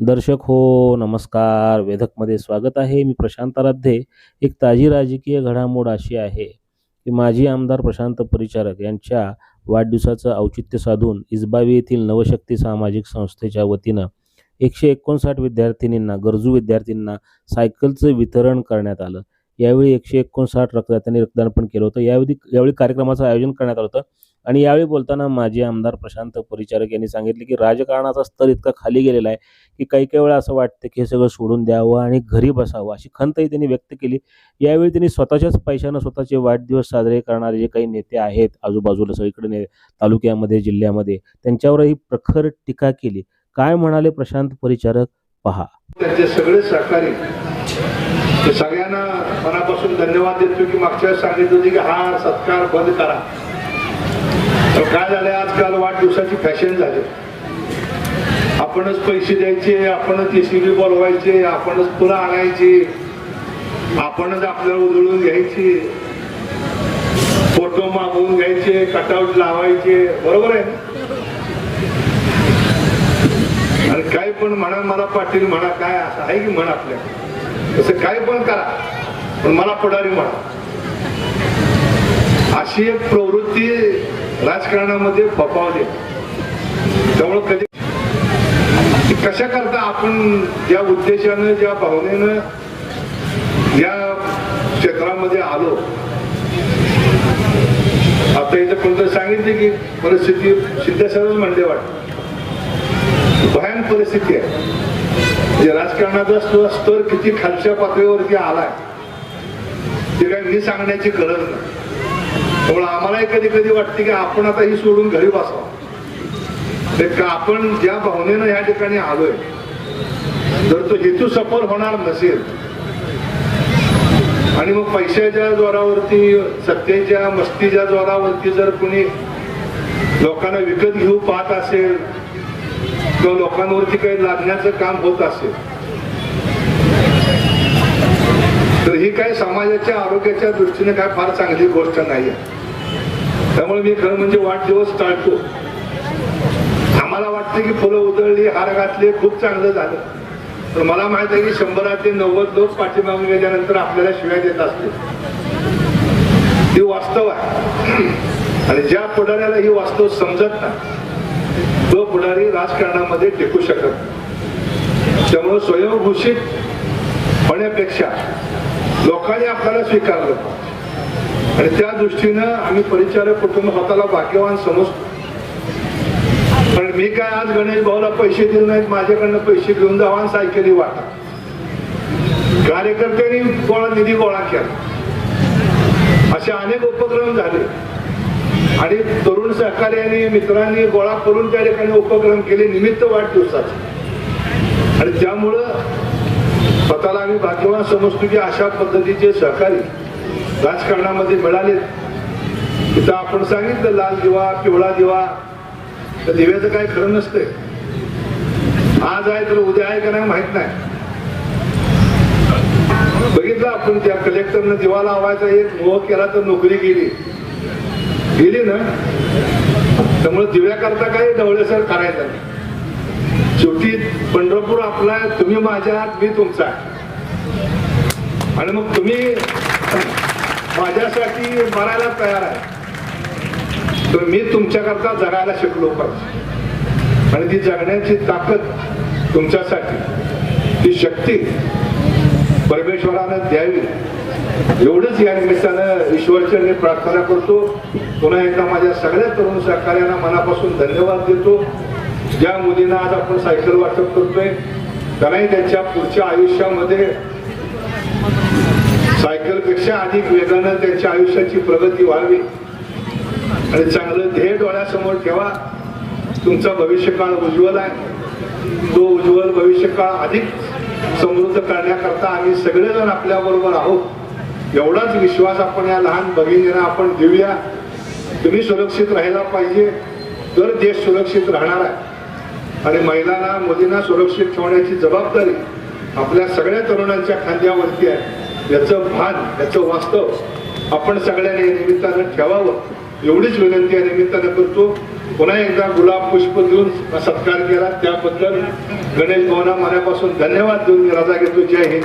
दर्शक हो नमस्कार. वेधकमध्ये स्वागत आहे. मी प्रशांत आराध्ये. एक ताजी राजकीय घडामोड अशी आहे की माजी आमदार प्रशांत परिचारक यांच्या वाढदिवसाचं औचित्य साधून इस्बावी येथील नवशक्ती सामाजिक संस्थेच्या वतीनं एकशे एकोणसाठ विद्यार्थिनींना गरजू विद्यार्थ्यांना सायकलचं वितरण करण्यात आलं. यावेळी एकशे एकोणसाठ रक्तदात्यांनी रक्तदान पण केलं होतं. यावेळी यावेळी कार्यक्रमाचं आयोजन करण्यात आलं होतं. आणि यावेळी बोलताना माजी आमदार प्रशांत परिचारक यांनी सांगितले की राजकारणाचा स्तर इतका खाली गेलेला आहे की काही काही वेळा असं वाटतं की हे सगळं सोडून द्यावं आणि घरी बसावं अशी खंतही त्यांनी व्यक्त केली. यावेळी त्यांनी स्वतःच्याच पैशानं स्वतःचे वाढदिवस साजरे करणारे जे काही नेते आहेत आजूबाजूला सगळीकडे ने तालुक्यामध्ये जिल्ह्यामध्ये त्यांच्यावरही प्रखर टीका केली. काय म्हणाले प्रशांत परिचारक? पहा. त्यांचे सगळे सहकारी सगळ्यांना मनापासून धन्यवाद देतो की मागच्या वेळेस सांगितलं होतं की हा सत्कार बंद करा. काय झालंय? आजकाल वाढदिवसाची फॅशन झाली. आपणच पैसे द्यायचे आपणच एसीबी बोलवायचे आपणच फुलं आणायची आपणच आपल्याला उधळून घ्यायची फोटो मागवून घ्यायचे कटआउट लावायचे. बरोबर आहे? आणि काय पण म्हणा मला पाटील म्हणा काय असं आहे की म्हणा आपल्या? तसं काय पण करा पण मला पुढारी म्हणा. अशी एक प्रवृत्ती राजकारणामध्ये पपावले त्यामुळं कधी कशा करता आपण ज्या उद्देशानं ज्या भावनेनं या क्षेत्रामध्ये आलो? आता इथं कोणतं सांगितले की परिस्थिती सिद्धेश्वरच म्हणले वाटत. भयान परिस्थिती आहे. म्हणजे राजकारणाचा स्तर स्तर किती खालच्या पातळीवरती आलाय ते काय मी सांगण्याची गरज नाही. त्यामुळे आम्हालाही कधी कधी वाटते की आपण आता ही सोडून घरी बसावं. ते आपण ज्या भावनेनं या ठिकाणी आलोय जर तो हेतू सफल होणार नसेल आणि मग पैशाच्या जोरावरती सत्तेच्या मस्तीच्या जोरावरती जर कुणी लोकांना विकत घेऊ पाहत असेल किंवा लोकांवरती काही लादण्याचं काम होत असेल तर ही काय समाजाच्या आरोग्याच्या दृष्टीने काय फार चांगली गोष्ट नाही आहे त्यामुळे मी खरं म्हणजे वाढदिवस टाळतो. आम्हाला वाटतं की फुलं उधळली हार घातले खूप चांगलं झालं. तर मला माहीत आहे की शंभरात ते नव्वद लोक पाठीमागून गेल्यानंतर आपल्याला शिवाय देत असते ती वास्तव आहे. आणि ज्या पुढाऱ्याला ही वास्तव समजत नाही तो पुढारी राजकारणामध्ये टिकू शकत त्यामुळं त्यामुळे स्वयंघोषित होण्यापेक्षा लोकांनी आपल्याला स्वीकारलं आणि त्या दृष्टीनं आम्ही परिचारक कुटुंब स्वतःला भाग्यवान समजतो. पण मी काय आज गणेश भाऊला पैसे दिले नाहीत माझ्याकडनं पैसे घेऊन जावा आणि सायकली वाटा. कार्यकर्त्यांनी गोळा निधी गोळा केला. असे अनेक उपक्रम झाले. आणि तरुण सहकार्याने मित्रांनी गोळा करून त्या ठिकाणी उपक्रम केले निमित्त वाढदिवसाचे. आणि त्यामुळं स्वतःला आम्ही भाग्यवान समजतो की अशा पद्धतीचे सहकारी राजकारणामध्ये मिळाले. तिथं आपण सांगितलं लाल दिवा पिवळा दिवा तर दिव्याचं काय खरं नसतंय. आज आहे तर उद्या आहे का नाही माहीत नाही. बघितलं आपण त्या कलेक्टरनं दिवा लावायचा एक मोह केला तर नोकरी गेली. गेली ना? त्यामुळे दिव्याकरता काही ढवळेसर करायचं नाही. शेवटी पंढरपूर आपला तुम्ही माझ्या आहात मी तुमचा आणि मग तुम्ही माझ्यासाठी मरायला तयार आहे. तर मी तुमच्याकरता जगायला शिकलो पाहिजे आणि ती जगण्याची ताकद तुमच्यासाठी ती शक्ती परमेश्वरानं द्यावी. एवढंच या निमित्तानं ईश्वरचरणी प्रार्थना करतो. पुन्हा एकदा माझ्या सगळ्या तरुण सहकार्यांना मनापासून धन्यवाद देतो. ज्या मुलींना आज आपण सायकल वाटप करतोय त्यांनाही त्यांच्या पुढच्या आयुष्यामध्ये सायकलपेक्षा अधिक वेगानं त्यांच्या आयुष्याची प्रगती व्हावी. आणि चांगलं ध्येय डोळ्यासमोर ठेवा. तुमचा भविष्यकाळ उज्ज्वल आहे. तो उज्ज्वल भविष्यकाळ अधिक समृद्ध करण्याकरता आम्ही सगळेजण आपल्या बरोबर आहोत. एवढाच विश्वास आपण या लहान भगिनींना आपण देऊया. तुम्ही सुरक्षित राहायला पाहिजे. तर देश सुरक्षित राहणार आहे. आणि महिलांना मुलींना सुरक्षित ठेवण्याची जबाबदारी आपल्या सगळ्या तरुणांच्या खांद्यावरती आहे. याचं भान याचं वास्तव आपण सगळ्यांनी या निमित्तानं ठेवावं. एवढीच विनंती या निमित्तानं करतो. पुन्हा एकदा गुलाब पुष्प देऊन सत्कार केला. त्याबद्दल गणेश भवना मनापासून धन्यवाद देऊन राजा घेतो. जय हिंद.